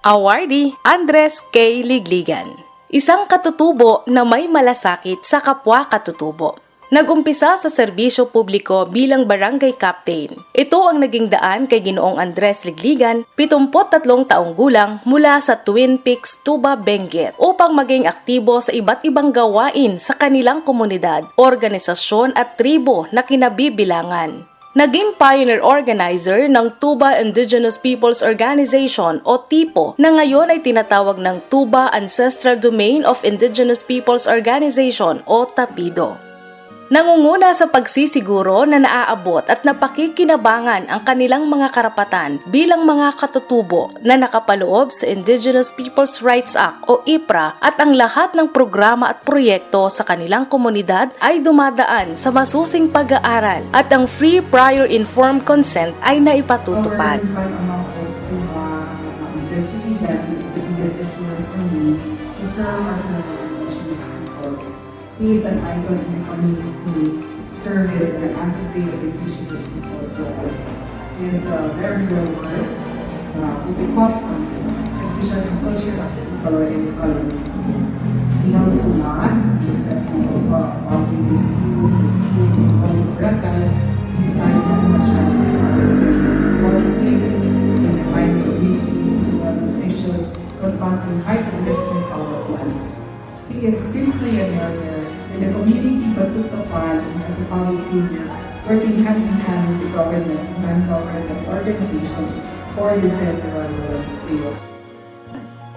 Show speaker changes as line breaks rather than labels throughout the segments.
Awardee Andres K. Ligligan. Isang katutubo na may malasakit sa kapwa katutubo. Nagumpisa sa serbisyo publiko bilang barangay captain. Ito ang naging daan kay Ginoong Andres Ligligan, 73 taong gulang mula sa Twin Peaks, Tuba, Benguet upang maging aktibo sa iba't ibang gawain sa kanilang komunidad, organisasyon at tribo na kinabibilangan. Naging pioneer organizer ng Tuba Indigenous Peoples Organization o TIPO na ngayon ay tinatawag ng Tuba Ancestral Domain of Indigenous Peoples Organization o TAPIDO. Nangunguna sa pagsisiguro na naaabot at napakikinabangan ang kanilang mga karapatan bilang mga katutubo na nakapaloob sa Indigenous Peoples' Rights Act o IPRA at ang lahat ng programa at proyekto sa kanilang komunidad ay dumadaan sa masusing pag-aaral at ang free prior informed consent ay naipatutupad.
Of He is an icon in the community, service and advocate of indigenous people's rights. He is uh, very well versed uh, with the customs, tradition, and culture of the people in the colony. He helps a lot in the setting of uh, public disputes, including public records, design ancestral conflicts in the mining communities as well as issues confronting high commitment power plants. He is simply a learner in the community a part as a public figure, working hand in hand with government and non-government organizations for the general welfare.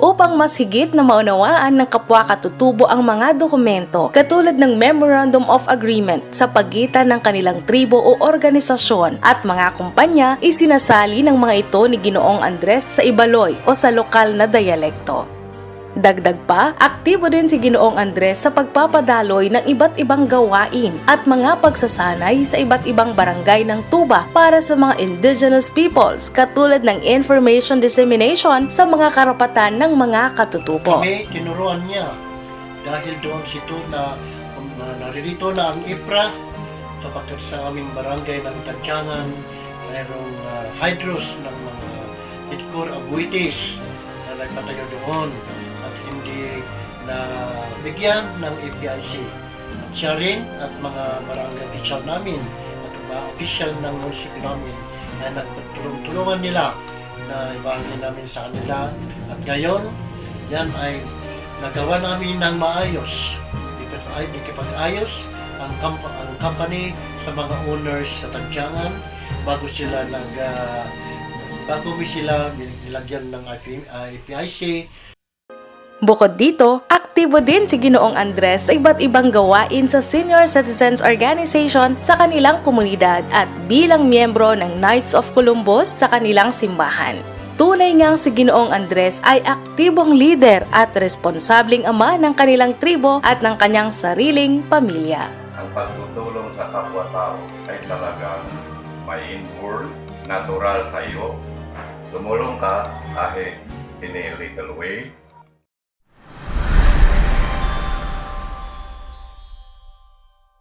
upang mas higit na maunawaan ng kapwa katutubo ang mga dokumento katulad ng Memorandum of Agreement sa pagitan ng kanilang tribo o organisasyon at mga kumpanya isinasali ng mga ito ni Ginoong Andres sa Ibaloy o sa lokal na dialekto. Dagdag pa, aktibo din si Ginoong Andres sa pagpapadaloy ng iba't ibang gawain at mga pagsasanay sa iba't ibang barangay ng Tuba para sa mga indigenous peoples katulad ng information dissemination sa mga karapatan ng mga katutubo.
Kami, tinuruan niya. Dahil doon sito na, na naririto na ang IPRA sapagkat sa aming barangay ng Tadyangan, mayroong uh, hydros ng mga Itkur Abuitis na nagpatayo doon hindi na bigyan ng APIC. At siya rin at mga barangay official namin at mga official ng munisipyo namin ay nagtulong-tulungan nila na ibahagi namin sa kanila. At ngayon, yan ay nagawa namin ng maayos. Nakipag-ayos ang, kamp- ang company sa mga owners sa Tadyangan bago sila nag ah, bago sila nilagyan ng IP, ah,
Bukod dito, aktibo din si Ginoong Andres sa iba't ibang gawain sa Senior Citizens Organization sa kanilang komunidad at bilang miyembro ng Knights of Columbus sa kanilang simbahan. Tunay ngang si Ginoong Andres ay aktibong leader at responsabling ama ng kanilang tribo at ng kanyang sariling pamilya.
ang pagtutulong sa kapwa-tao ay talagang may inborn, natural sa iyo. Tumulong ka kahit in a little way,